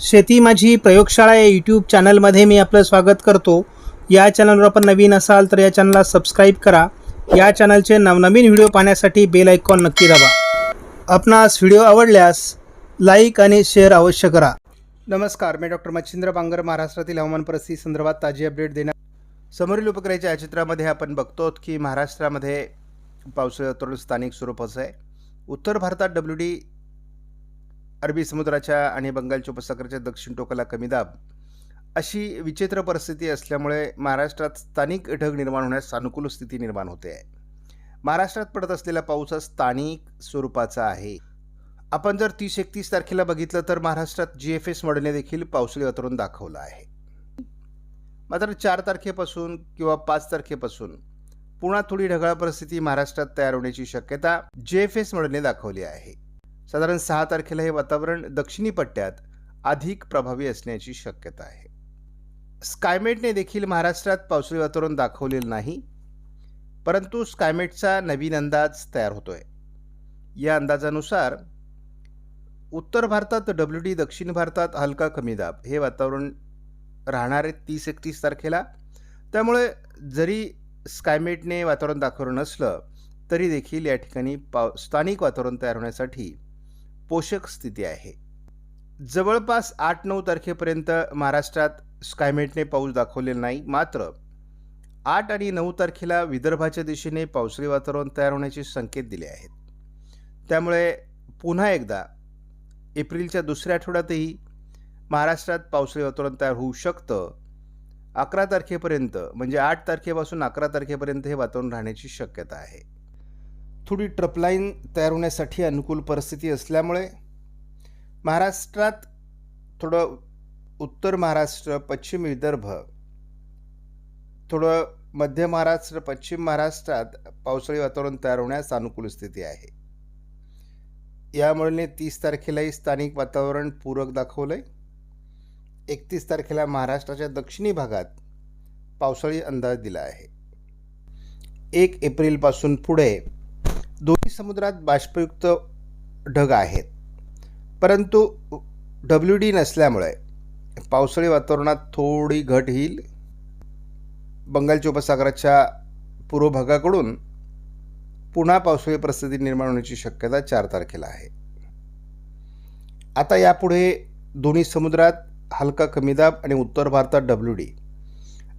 शेती माझी प्रयोगशाळा या यूट्यूब चॅनलमध्ये मी आपलं स्वागत करतो. या चॅनलवर आपण नवीन असाल तर या चॅनलला सबस्क्राईब करा. या चॅनलचे नवनवीन व्हिडिओ पाहण्यासाठी बेल आयकॉन नक्की दाबा. आपणास व्हिडिओ आवडल्यास लाईक आणि शेअर अवश्य करा. नमस्कार मी डॉक्टर मच्छिंद्र बांगर महाराष्ट्रातील हवामान परिस्थिती संदर्भात ताजी अपडेट देणार समोरील उपग्रहाच्या या चित्रामध्ये आपण बघतो की महाराष्ट्रामध्ये पावसाळी स्थानिक स्वरूपाचं आहे. उत्तर भारतात डब्ल्यू डी अरबी समुद्राच्या आणि बंगालच्या उपसागराच्या दक्षिण टोकाला कमी दाब. अशी विचित्र परिस्थिती असल्यामुळे महाराष्ट्रात स्थानिक ढग निर्माण होण्यास सानुकूल स्थिती निर्माण होते. आहे महाराष्ट्रात पडत असलेला पाऊस हा स्थानिक स्वरूपाचा आहे. आपण जर तीस एकतीस तारखेला बघितलं तर महाराष्ट्रात जी एफ एस मॉडेलने देखील पावसाळी वातावरण दाखवलं आहे. मात्र चार तारखेपासून किंवा पाच तारखेपासून पुन्हा थोडी ढगाळ परिस्थिती महाराष्ट्रात तयार होण्याची शक्यता जे एफ एस मॉडेलने दाखवली आहे. साधारण सहा तारखेला हे वातावरण दक्षिणी पट्ट्यात अधिक प्रभावी असण्याची शक्यता आहे. स्कायमेटने देखील महाराष्ट्रात पावसाळी वातावरण दाखवलेलं नाही परंतु स्कायमेटचा नवीन अंदाज तयार होतोय. या अंदाजानुसार उत्तर भारतात डब्ल्यू डी दक्षिण भारतात हलका कमी दाब. हे वातावरण राहणार आहे तीस एकतीस तारखेला. त्यामुळे जरी स्कायमेटने वातावरण दाखवलं नसलं तरी देखील या ठिकाणी पाव स्थानिक वातावरण तयार होण्यासाठी पोषक स्थिती आहे. जवळपास आठ नऊ तारखेपर्यंत महाराष्ट्रात स्कायमेटने पाऊस दाखवलेला नाही मात्र आठ आणि नऊ तारखेला विदर्भाच्या दिशेने पावसाळी वातावरण तयार होण्याचे संकेत दिले आहेत. त्यामुळे पुन्हा एकदा एप्रिलच्या दुसऱ्या आठवड्यातही महाराष्ट्रात पावसाळी वातावरण तयार होऊ शकतं. अकरा तारखेपर्यंत म्हणजे आठ तारखेपासून अकरा तारखेपर्यंत हे वातावरण राहण्याची शक्यता आहे. थोडी ट्रपलाईन तयार होण्यासाठी अनुकूल परिस्थिती असल्यामुळे महाराष्ट्रात थोडं उत्तर महाराष्ट्र पश्चिम विदर्भ थोडं मध्य महाराष्ट्र पश्चिम महाराष्ट्रात पावसाळी वातावरण तयार होण्यास अनुकूल स्थिती आहे. यामुळे तीस तारखेलाही स्थानिक वातावरण पूरक दाखवलं आहे एकतीस तारखेला महाराष्ट्राच्या दक्षिणी भागात पावसाळी अंदाज दिला आहे. एक एप्रिलपासून पुढे समुद्रात बाष्पयुक्त ढग आहेत. परंतु डब्ल्यू डी नसल्यामुळे पावसाळी वातावरणात थोडी घट येईल. बंगालच्या उपसागराच्या पूर्व भागाकडून पुन्हा पावसाळी परिस्थिती निर्माण होण्याची शक्यता चार तारखेला आहे. आता यापुढे दोन्ही समुद्रात हलका कमी दाब आणि उत्तर भारतात डब्ल्यू डी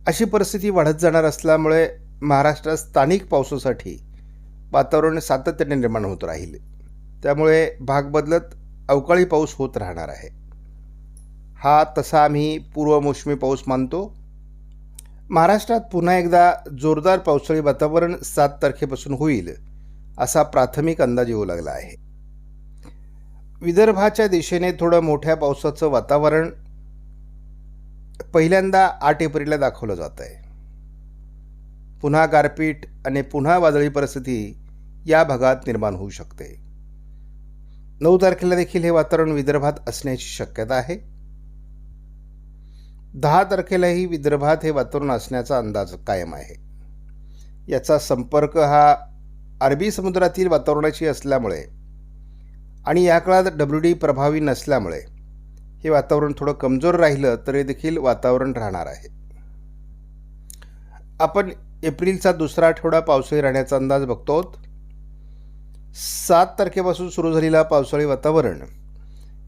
अशी परिस्थिती वाढत जाणार असल्यामुळे महाराष्ट्रात स्थानिक पावसासाठी वातावरण सातत्याने निर्माण होत राहील. त्यामुळे भाग बदलत अवकाळी पाऊस होत राहणार आहे. हा तसा आम्ही पूर्वमोसमी पाऊस मानतो. महाराष्ट्रात पुन्हा एकदा जोरदार पावसाळी वातावरण सात तारखेपासून होईल असा प्राथमिक अंदाज येऊ लागला आहे. विदर्भाच्या दिशेने थोडं मोठ्या पावसाचं वातावरण पहिल्यांदा आठ एप्रिलला दाखवलं जात आहे पुन्हा गारपीट आणि पुन्हा वादळी परिस्थिती या भागात निर्माण होऊ शकते. नऊ तारखेला देखील हे वातावरण विदर्भात असण्याची शक्यता आहे. दहा तारखेलाही विदर्भात हे वातावरण असण्याचा अंदाज कायम आहे. याचा संपर्क हा अरबी समुद्रातील वातावरणाशी असल्यामुळे आणि या काळात डब्ल्यू डी प्रभावी नसल्यामुळे हे वातावरण थोडं कमजोर राहिलं तरी देखील वातावरण राहणार आहे. आपण एप्रिलचा दुसरा आठवडा पावसाळी राहण्याचा अंदाज बघतो सात तारखेपासून सुरू झालेला पावसाळी वातावरण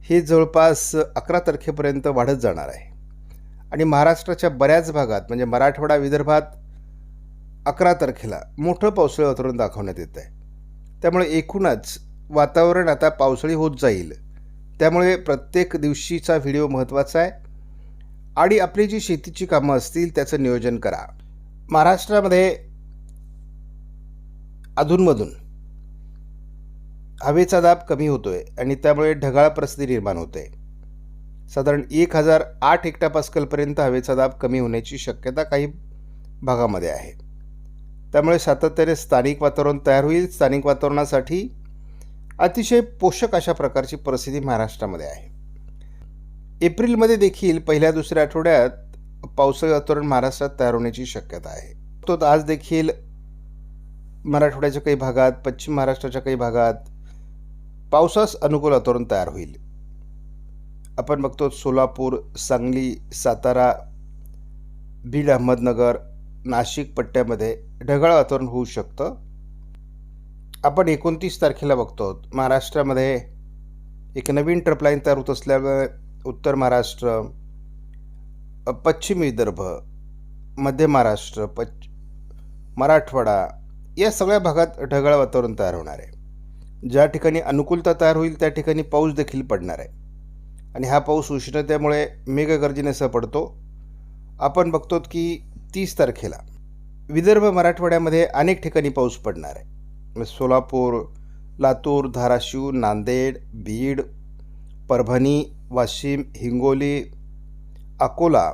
हे जवळपास अकरा तारखेपर्यंत वाढत जाणार आहे. आणि महाराष्ट्राच्या बऱ्याच भागात म्हणजे मराठवाडा विदर्भात अकरा तारखेला मोठं पावसाळी वातावरण दाखवण्यात येत आहे त्यामुळे एकूणच वातावरण आता पावसाळी होत जाईल. त्यामुळे प्रत्येक दिवशीचा व्हिडिओ महत्त्वाचा आहे. आणि आपली जी शेतीची कामं असतील त्याचं नियोजन करा. महाराष्ट्रामध्ये अधूनमधून हवेचा दाब कमी होतो आहे आणि त्यामुळे ढगाळ परिस्थिती निर्माण होते. साधारण एक हजार आठ हेक्टा पास्कलपर्यंत हवेचा दाब कमी होण्याची शक्यता काही भागामध्ये आहे. त्यामुळे सातत्याने स्थानिक वातावरण तयार होईल. स्थानिक वातावरणासाठी अतिशय पोषक अशा प्रकारची परिस्थिती महाराष्ट्रामध्ये आहे. एप्रिलमध्ये देखील पहिल्या दुसऱ्या आठवड्यात पावसाळी वातावरण महाराष्ट्रात तयार होण्याची शक्यता आहे. तो आज देखील मराठवाड्याच्या काही भागात पश्चिम महाराष्ट्राच्या काही भागात पावसास अनुकूल वातावरण तयार होईल. आपण बघतो सोलापूर सांगली सातारा बीड अहमदनगर नाशिक पट्ट्यामध्ये ढगाळ वातावरण होऊ शकतं. आपण एकोणतीस तारखेला बघतो महाराष्ट्रामध्ये एक नवीन ट्रपलाईन तयार होत असल्यामुळे उत्तर महाराष्ट्र पश्चिम विदर्भ मध्य महाराष्ट्र पच मराठवाडा या सगळ्या भागात ढगाळ वातावरण तयार होणार आहे. ज्या ठिकाणी अनुकूलता तयार होईल त्या ठिकाणी पाऊस देखील पडणार आहे. आणि हा पाऊस उष्णतेमुळे मेघगर्जनेसह पडतो. आपण बघतो की तीस तारखेला विदर्भ मराठवाड्यामध्ये अनेक ठिकाणी पाऊस पडणार आहे. म्हणजे सोलापूर लातूर धाराशिव नांदेड बीड परभणी वाशिम हिंगोली अकोला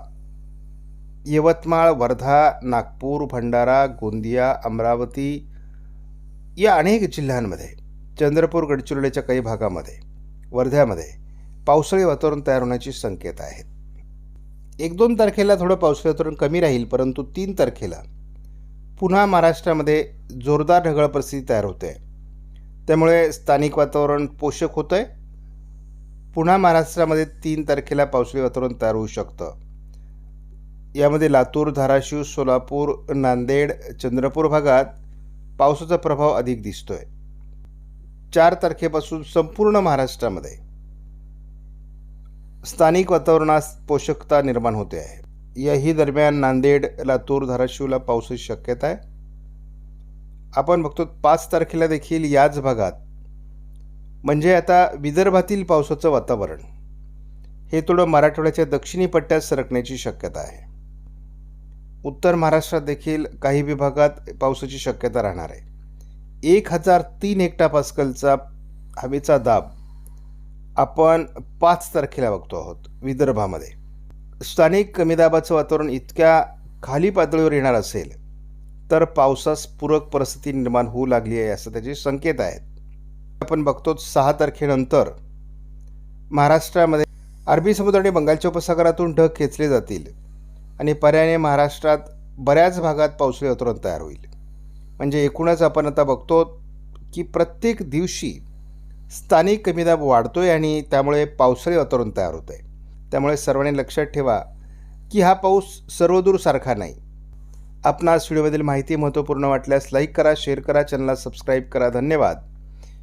यवतमाळ वर्धा नागपूर भंडारा गोंदिया अमरावती या अनेक जिल्ह्यांमध्ये चंद्रपूर गडचिरोलीच्या काही भागामध्ये वर्ध्यामध्ये पावसाळी वातावरण तयार होण्याची संकेत आहेत. एक दोन तारखेला थोडं पावसाळी वातावरण कमी राहील परंतु तीन तारखेला पुन्हा महाराष्ट्रामध्ये जोरदार ढगाळ परिस्थिती तयार होते. त्यामुळे स्थानिक वातावरण पोषक होतं आहे पुन्हा महाराष्ट्रामध्ये तीन तारखेला पावसाळी वातावरण तयार होऊ शकतं. यामध्ये लातूर धाराशिव सोलापूर नांदेड चंद्रपूर भागात पावसाचा प्रभाव अधिक दिसतोय. चार तारखेपासून संपूर्ण महाराष्ट्रामध्ये स्थानिक वातावरणास पोषकता निर्माण होते आहे. याही दरम्यान नांदेड लातूर धाराशिवला पावसाची शक्यता आहे. आपण बघतो पाच तारखेला देखील याच भागात म्हणजे आता विदर्भातील पावसाचं वातावरण. हे थोडं मराठवाड्याच्या दक्षिणी पट्ट्यात सरकण्याची शक्यता आहे. उत्तर महाराष्ट्रात देखील काही विभागात पावसाची शक्यता राहणार आहे. एक हजार तीन एकटा पास्कलचा हवेचा दाब आपण पाच तारखेला बघतो आहोत विदर्भामध्ये. स्थानिक कमी दाबाचं वातावरण इतक्या खाली पातळीवर येणार असेल तर पावसास पूरक परिस्थिती निर्माण होऊ लागली आहे असं त्याचे संकेत आहेत. आपण बघतो सहा तारखेनंतर महाराष्ट्रामध्ये अरबी समुद्र आणि बंगालच्या उपसागरातून ढग खेचले जातील आणि पर्यायाने महाराष्ट्रात बऱ्याच भागात पावसाळी वातावरण तयार होईल. म्हणजे एकूणच आपण आता बघतो की प्रत्येक दिवशी स्थानिक कमी दाब आहे आणि त्यामुळे पावसाळी वातावरण तयार होतं आहे त्यामुळे सर्वांनी लक्षात ठेवा की हा पाऊस सर्वदूर सारखा नाही. आपणास व्हिडिओमधील माहिती महत्त्वपूर्ण वाटल्यास लाईक करा शेअर करा चॅनलला सबस्क्राईब करा. धन्यवाद.